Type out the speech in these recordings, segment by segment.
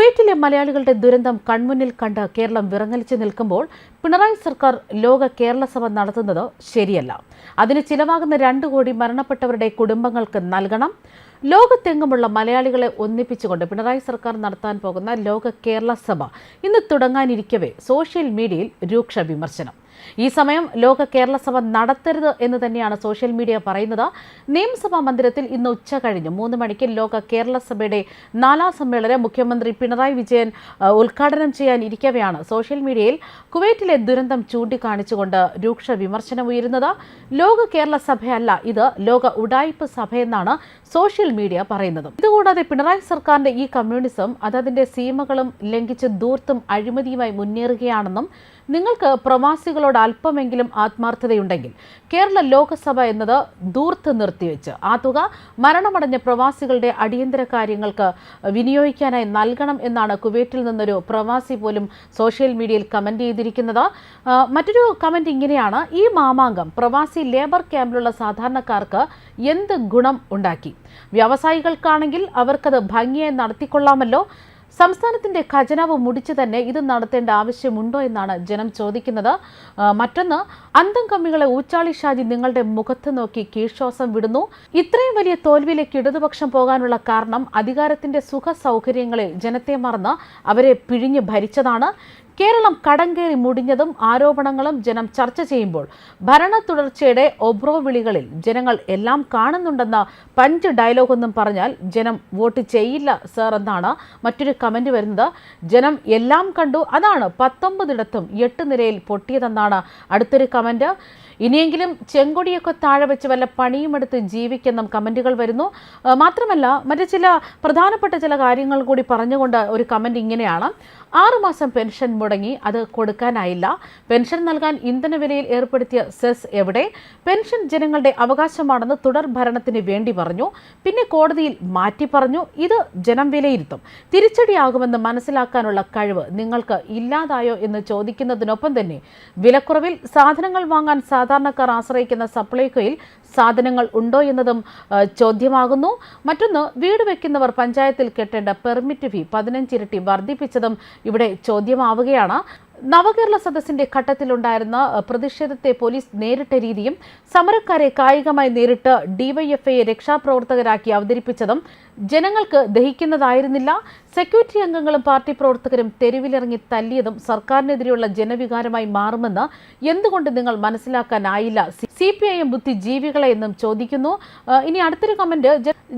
കുവൈറ്റിലെ മലയാളികളുടെ ദുരന്തം കൺമുന്നിൽ കണ്ട് കേരളം വിറങ്ങലിച്ചു നിൽക്കുമ്പോൾ പിണറായി സർക്കാർ ലോക കേരള സഭ നടത്തുന്നത് ശരിയല്ല. അതിന് ചിലവാകുന്ന രണ്ടു കോടി മരണപ്പെട്ടവരുടെ കുടുംബങ്ങൾക്ക് നൽകണം. ലോകത്തെങ്ങുമുള്ള മലയാളികളെ ഒന്നിപ്പിച്ചുകൊണ്ട് പിണറായി സർക്കാർ നടത്താൻ പോകുന്ന ലോക കേരള സഭ ഇന്ന് തുടങ്ങാനിരിക്കവേ സോഷ്യൽ മീഡിയയിൽ രൂക്ഷ വിമർശനം. ഈ സമയം ലോക കേരള സഭ നടത്തരുത് എന്ന് തന്നെയാണ് സോഷ്യൽ മീഡിയ പറയുന്നത്. നിയമസഭാ മന്ദിരത്തിൽ ഇന്ന് ഉച്ച കഴിഞ്ഞ്. മൂന്ന് മണിക്ക് ലോക കേരള സഭയുടെ നാലാം സമ്മേളനം മുഖ്യമന്ത്രി പിണറായി വിജയൻ ഉദ്ഘാടനം ചെയ്യാൻ ഇരിക്കവെയാണ്. സോഷ്യൽ മീഡിയയിൽ കുവൈറ്റിലെ ദുരന്തം ചൂണ്ടിക്കാണിച്ചുകൊണ്ട് രൂക്ഷ വിമർശനം ഉയരുന്നത്. ലോക കേരള സഭയല്ല ഇത് ലോക ഉഡായിപ്പ് സഭയെന്നാണ് സോഷ്യൽ മീഡിയ പറയുന്നത്. ഇതുകൂടാതെ പിണറായി സർക്കാരിന്റെ ഈ കമ്മ്യൂണിസം അതതിന്റെ സീമകളും ലംഘിച്ച് ദൂർത്തും അഴിമതിയുമായി മുന്നേറുകയാണെന്നും നിങ്ങൾക്ക് പ്രവാസികളോട് അല്പമെങ്കിലും ആത്മാർത്ഥതയുണ്ടെങ്കിൽ കേരള ലോകസഭ എന്നത് ദൂർത്ത് നിർത്തിവെച്ച് ആ തുക മരണമടഞ്ഞ പ്രവാസികളുടെ അടിയന്തര കാര്യങ്ങൾക്ക് വിനിയോഗിക്കാനായി നൽകണം എന്നാണ് കുവൈറ്റിൽ നിന്നൊരു പ്രവാസി പോലും സോഷ്യൽ മീഡിയയിൽ കമന്റ് ചെയ്തിരിക്കുന്നത്. മറ്റൊരു കമന്റ് ഇങ്ങനെയാണ്. ഈ മാമാങ്കം പ്രവാസി ലേബർ ക്യാമ്പിലുള്ള സാധാരണക്കാർക്ക് എന്ത് ഗുണം ഉണ്ടാക്കി? വ്യവസായികൾക്കാണെങ്കിൽ അവർക്കത് ഭംഗിയായി നടത്തിക്കൊള്ളാമല്ലോ. സംസ്ഥാനത്തിന്റെ ഖജനാവ് മുടിച്ചു തന്നെ ഇത് നടത്തേണ്ട ആവശ്യമുണ്ടോ എന്നാണ് ജനം ചോദിക്കുന്നത്. മറ്റൊന്ന് അന്തം കമ്മികളെ ഊച്ചാളി ഷാജി നിങ്ങളുടെ മുഖത്ത് നോക്കി കീഴ്ശ്വാസം വിടുന്നു. ഇത്രയും വലിയ തോൽവിയിലേക്ക് ഇടതുപക്ഷം പോകാനുള്ള കാരണം അധികാരത്തിന്റെ സുഖ സൗകര്യങ്ങളെ ജനത്തെ മറന്ന് അവരെ പിഴിഞ്ഞ് ഭരിച്ചതാണ്. കേരളം കടം കയറി മുടിഞ്ഞതും ആരോപണങ്ങളും ജനം ചർച്ച ചെയ്യുമ്പോൾ ഭരണ തുടർച്ചയുടെ ഒബ്രോ വിളികളിൽ ജനങ്ങൾ എല്ലാം കാണുന്നുണ്ടെന്ന പഞ്ച് ഡയലോഗൊന്നും പറഞ്ഞാൽ ജനം വോട്ട് ചെയ്യില്ല സർ എന്നാണ് മറ്റൊരു കമന്റ് വരുന്നത്. ജനം എല്ലാം കണ്ടു. അതാണ് പത്തൊമ്പതിടത്തും എട്ട് നിരയിൽ പൊട്ടിയതെന്നാണ് അടുത്തൊരു കമന്റ് ഇനിയെങ്കിലും ചെങ്കൊടിയൊക്കെ താഴെ വെച്ച് വല്ല പണിയുമെടുത്ത് ജീവിക്കുന്ന കമന്റുകൾ വരുന്നു. മാത്രമല്ല മറ്റു ചില പ്രധാനപ്പെട്ട ചില കാര്യങ്ങൾ കൂടി പറഞ്ഞുകൊണ്ട് ഒരു കമന്റ് ഇങ്ങനെയാണ്. ആറുമാസം പെൻഷൻ മുടങ്ങി അത് കൊടുക്കാനായില്ല. പെൻഷൻ നൽകാൻ ഇന്ധന വിലയിൽ ഏർപ്പെടുത്തിയ സെസ് എവിടെ? പെൻഷൻ ജനങ്ങളുടെ അവകാശമാണെന്ന് തുടർ ഭരണത്തിന് വേണ്ടി പറഞ്ഞു. പിന്നെ കോടതിയിൽ മാറ്റി പറഞ്ഞു. ഇത് ജനം വിലയിരുത്തും. തിരിച്ചടിയാകുമെന്ന് മനസ്സിലാക്കാനുള്ള കഴിവ് നിങ്ങൾക്ക് ഇല്ലാതായോ എന്ന് ചോദിക്കുന്നതിനൊപ്പം തന്നെ വിലക്കുറവിൽ സാധനങ്ങൾ വാങ്ങാൻ സാധാരണക്കാർ ആശ്രയിക്കുന്ന സപ്ലൈകോയിൽ സാധനങ്ങൾ ഉണ്ടോ എന്നതും ചോദ്യമാകുന്നു. മറ്റൊന്ന് വീട് വെക്കുന്നവർ പഞ്ചായത്തിൽ കെട്ടേണ്ട പെർമിറ്റ് ഫീ പതിനഞ്ചിരട്ടി വർദ്ധിപ്പിച്ചതും ഇവിടെ ചോദ്യമാവുകയാണ്. നവകേരള സദസ്സിന്റെ ഘട്ടത്തിലുണ്ടായിരുന്ന പ്രതിഷേധത്തെ പോലീസ് നേരിട്ട രീതിയും സമരക്കാരെ കായികമായി നേരിട്ട് ഡിവൈഎഫ്ഐയെ രക്ഷാപ്രവർത്തകരാക്കി അവതരിപ്പിച്ചതും ജനങ്ങൾക്ക് ദഹിക്കുന്നതായിരുന്നില്ല. സെക്യൂരിറ്റി അംഗങ്ങളും പാർട്ടി പ്രവർത്തകരും തെരുവിലിറങ്ങി തല്ലിയതും സർക്കാരിനെതിരെയുള്ള ജനവികാരമായി മാറുമെന്ന് എന്തുകൊണ്ട് നിങ്ങൾ മനസ്സിലാക്കാനായില്ല? സി പി ഐ എം ബുദ്ധിജീവികളെ എന്നും ചോദിക്കുന്നു. ഇനി അടുത്തൊരു കമന്റ്.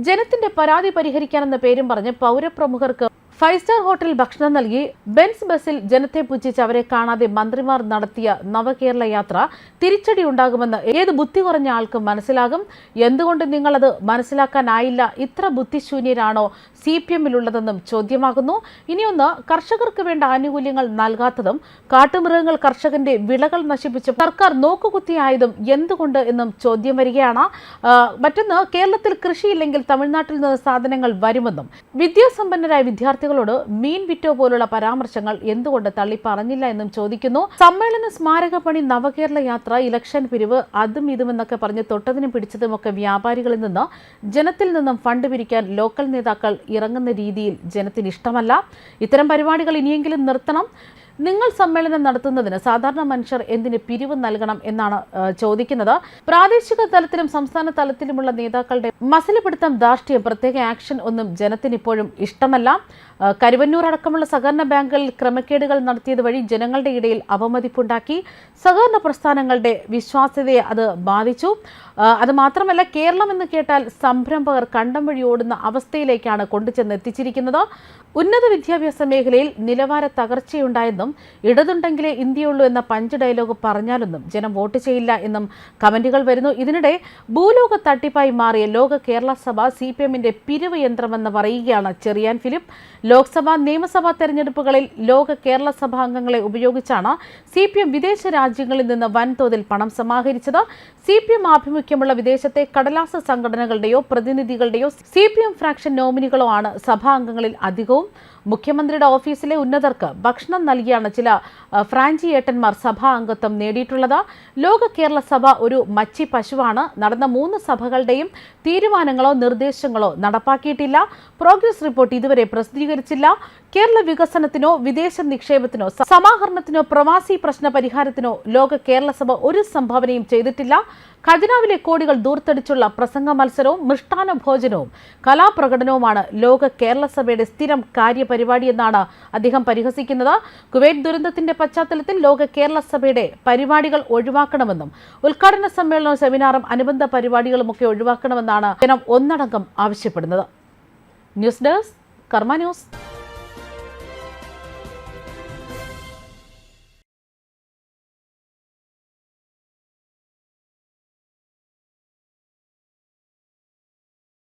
ജനത്തിന്റെ പരാതി പരിഹരിക്കാനെന്ന പേരും പറഞ്ഞ് പൗരപ്രമുഖർക്ക് ഫൈവ് സ്റ്റാർ ഹോട്ടലിൽ ഭക്ഷണം നൽകി ബെൻസ് ബസ്സിൽ ജനത്തെ പുച്ഛിച്ച് അവരെ കാണാതെ മന്ത്രിമാർ നടത്തിയ നവകേരള യാത്ര തിരിച്ചടി ഉണ്ടാകുമെന്ന് ഏത് ബുദ്ധി കുറഞ്ഞ ആൾക്കും മനസ്സിലാകും. എന്തുകൊണ്ട് നിങ്ങളത് മനസ്സിലാക്കാനായില്ല? ഇത്ര ബുദ്ധിശൂന്യരാണോ സി പി എമ്മിലുള്ളതെന്നും ചോദ്യമാകുന്നു. ഇനിയൊന്ന് കർഷകർക്ക് വേണ്ട ആനുകൂല്യങ്ങൾ നൽകാത്തതും കാട്ടുമൃഗങ്ങൾ കർഷകന്റെ വിളകൾ നശിപ്പിച്ച് സർക്കാർ നോക്കുകുത്തിയായതും എന്തുകൊണ്ട് എന്നും ചോദ്യം വരികയാണ്. മറ്റൊന്ന് കേരളത്തിൽ കൃഷിയില്ലെങ്കിൽ തമിഴ്നാട്ടിൽ നിന്ന് സാധനങ്ങൾ വരുമെന്നും വിദ്യാസമ്പന്നരായ വിദ്യാർത്ഥികളോട് മീൻ വിറ്റോ പോലുള്ള പരാമർശങ്ങൾ എന്തുകൊണ്ട് തള്ളി പറഞ്ഞില്ല എന്നും ചോദിക്കുന്നു. സമ്മേളന സ്മാരക പണി നവകേരള യാത്ര ഇലക്ഷൻ പിരിവ് അതും ഇതുമെന്നൊക്കെ പറഞ്ഞ് തൊട്ടതിനും പിടിച്ചതുമൊക്കെ വ്യാപാരികളിൽ നിന്ന് ജനത്തിൽ നിന്നും ഫണ്ട് പിരിക്കാൻ ലോക്കൽ നേതാക്കൾ ഇറങ്ങുന്ന രീതിയിൽ ജനത്തിന് ഇഷ്ടമല്ല. ഇത്തരം പരിപാടികൾ ഇനിയെങ്കിലും നിർത്തണം. നിങ്ങൾ സമ്മേളനം നടത്തുന്നതിന് സാധാരണ മനുഷ്യർ എന്തിന് പിരിവ് നൽകണം എന്നാണ് ചോദിക്കുന്നത്. പ്രാദേശിക തലത്തിലും സംസ്ഥാന തലത്തിലുമുള്ള നേതാക്കളുടെ മസിലപിടുത്തം ധാർഷ്ട്യം പ്രത്യേക ആക്ഷൻ ഒന്നും ജനത്തിന് ഇപ്പോഴും ഇഷ്ടമല്ല. കരുവന്നൂർ അടക്കമുള്ള സഹകരണ ബാങ്കുകളിൽ ക്രമക്കേടുകൾ നടത്തിയത് വഴി ജനങ്ങളുടെ ഇടയിൽ അവമതിപ്പുണ്ടാക്കി. സഹകരണ പ്രസ്ഥാനങ്ങളുടെ വിശ്വാസ്യതയെ അത് ബാധിച്ചു. അത് മാത്രമല്ല കേരളം എന്ന് കേട്ടാൽ സംരംഭകർ കണ്ടം വഴി ഓടുന്ന അവസ്ഥയിലേക്കാണ് കൊണ്ടുചെന്ന് എത്തിച്ചിരിക്കുന്നത് ഉന്നത വിദ്യാഭ്യാസ മേഖലയിൽ നിലവാര തകർച്ചയുണ്ടായെന്നും ഇടതുണ്ടെങ്കിലേ ഇന്ത്യയുള്ളൂ എന്ന പഞ്ച് ഡയലോഗ് പറഞ്ഞാലൊന്നും ജനം വോട്ട് ചെയ്യില്ല എന്നും കമന്റുകൾ വരുന്നു. ഇതിനിടെ ഭൂലോക തട്ടിപ്പായി മാറിയ ലോക കേരള സഭ സി പി എമ്മിന്റെ പിരിവ് യന്ത്രമെന്ന് പറയുകയാണ് ചെറിയാൻ ഫിലിപ്പ്. ലോക്സഭാ നിയമസഭാ തെരഞ്ഞെടുപ്പുകളിൽ ലോക കേരള സഭ അംഗങ്ങളെ ഉപയോഗിച്ചാണ് സി പി എം വിദേശ രാജ്യങ്ങളിൽ നിന്ന് വൻതോതിൽ പണം സമാഹരിച്ചത്. സി പി എം ആഭിമുഖ്യമുള്ള വിദേശത്തെ കടലാസ സംഘടനകളുടെയോ പ്രതിനിധികളുടെയോ സി പി എം ഫ്രാക്ഷൻ നോമിനികളോ ആണ് സഭാ അംഗങ്ങളിൽ അധികവും. മുഖ്യമന്ത്രിയുടെ ഓഫീസിലെ ഉന്നതർക്ക് ഭക്ഷണം നൽകിയ നൽകിയാണ് ചില ആ, ഫ്രാഞ്ചി ഏട്ടന്മാർ സഭാ അംഗത്വം നേടിയിട്ടുള്ളത്. ലോക കേരള സഭ ഒരു മച്ചി പശുവാണ്. നടന്ന മൂന്ന് സഭകളുടെയും തീരുമാനങ്ങളോ നിർദ്ദേശങ്ങളോ നടപ്പാക്കിയിട്ടില്ല. പ്രോഗ്രസ് റിപ്പോർട്ട് ഇതുവരെ പ്രസിദ്ധീകരിച്ചില്ല. കേരള വികസനത്തിനോ വിദേശ നിക്ഷേപത്തിനോ സമാഹരണത്തിനോ പ്രവാസി പ്രശ്ന പരിഹാരത്തിനോ ലോക കേരള സഭ ഒരു സംഭാവനയും ചെയ്തിട്ടില്ല. ഖജനാവിലെ കോടികൾ ദൂർത്തടിച്ചുള്ള പ്രസംഗ മത്സരവും മൃഷ്ടാന ഭോജനവും കലാപ്രകടനവുമാണ് ലോക കേരള സഭയുടെ സ്ഥിരം കാര്യപരിപാടിയെന്നാണ് അദ്ദേഹം പരിഹസിക്കുന്നത്. കുവൈറ്റ് ദുരന്തത്തിന്റെ പശ്ചാത്തലത്തിൽ ലോക കേരള സഭയുടെ പരിപാടികൾ ഒഴിവാക്കണമെന്നും ഉദ്ഘാടന സമ്മേളനവും സെമിനാറും അനുബന്ധ പരിപാടികളുമൊക്കെ ഒഴിവാക്കണമെന്നാണ് ജനം ഒന്നടങ്കം ആവശ്യപ്പെടുന്നത്. News desk Karma news.